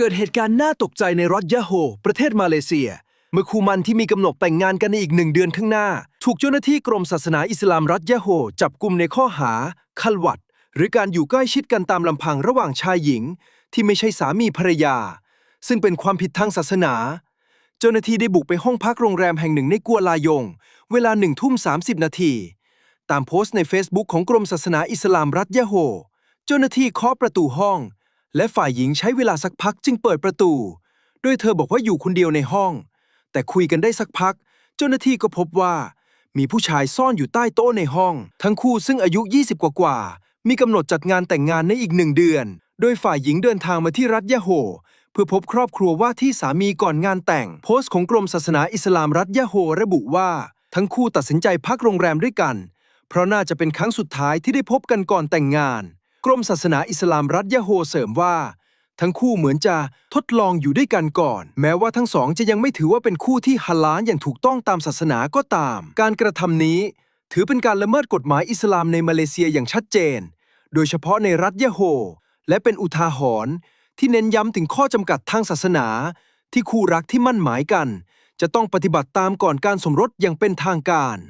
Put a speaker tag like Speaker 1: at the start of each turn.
Speaker 1: เกิดเหตุการณ์น่าตกใจในรัฐยะโฮ ประเทศมาเลเซีย เมื่อคู่มันที่มีกำหนดแต่งงานกันในอีกหนึ่งเดือนข้างหน้า ถูกเจ้าหน้าที่กรมศาสนาอิสลามรัฐยะโฮ จับกลุ่มในข้อหาคัลวัด หรือการอยู่ใกล้ชิดกันตามลำพังระหว่างชายหญิง ที่ไม่ใช่สามีภรรยา ซึ่งเป็นความผิดทางศาสนา เจ้าหน้าที่ได้บุกไปห้องพักโรงแรมแห่งหนึ่งในกัวลายง เวลาหนึ่งทุ่มสานาที ตามโพสต์ใน Facebook ของกรมศาสนาอิสลามรัฐยะโฮ เจ้าหน้าที่เคาะประตูห้อง และฝ่ายหญิงใช้เวลาสักพักจึงเปิดประตู โดยเธอบอกว่าอยู่คนเดียวในห้อง แต่คุยกันได้สักพัก เจ้าหน้าที่ก็พบว่า มีผู้ชายซ่อนอยู่ใต้โต๊ะในห้อง ทั้งคู่ซึ่งอายุ 20 กว่ากว่า มีกำหนดจัดงานแต่งงานในอีกหนึ่งเดือน โดยฝ่ายหญิงเดินทางมาที่รัฐยะโฮเพื่อพบครอบครัวว่าที่สามีก่อนงานแต่ง โพสต์ของกรมศาสนาอิสลามรัฐยะโฮระบุว่า ทั้งคู่ตัดสินใจพักโรงแรมด้วยกัน เพราะน่าจะเป็นครั้งสุดท้ายที่ได้พบกันก่อนแต่งงาน กรมศาสนาอิสลามรัฐยะโฮเสริมว่า ทั้งคู่เหมือนจะทดลองอยู่ด้วยกันก่อน แม้ว่าทั้งสองจะยังไม่ถือว่าเป็นคู่ที่ฮาลาลอย่างถูกต้องตามศาสนาก็ตาม การกระทำนี้ ถือเป็นการละเมิดกฎหมายอิสลามในมาเลเซียอย่างชัดเจน โดยเฉพาะในรัฐยะโฮ และเป็นอุทาหรณ์ที่เน้นย้ำถึงข้อจำกัดทางศาสนา ที่คู่รักที่มั่นหมายกัน จะต้องปฏิบัติตามก่อนการสมรสอย่างเป็นทางการ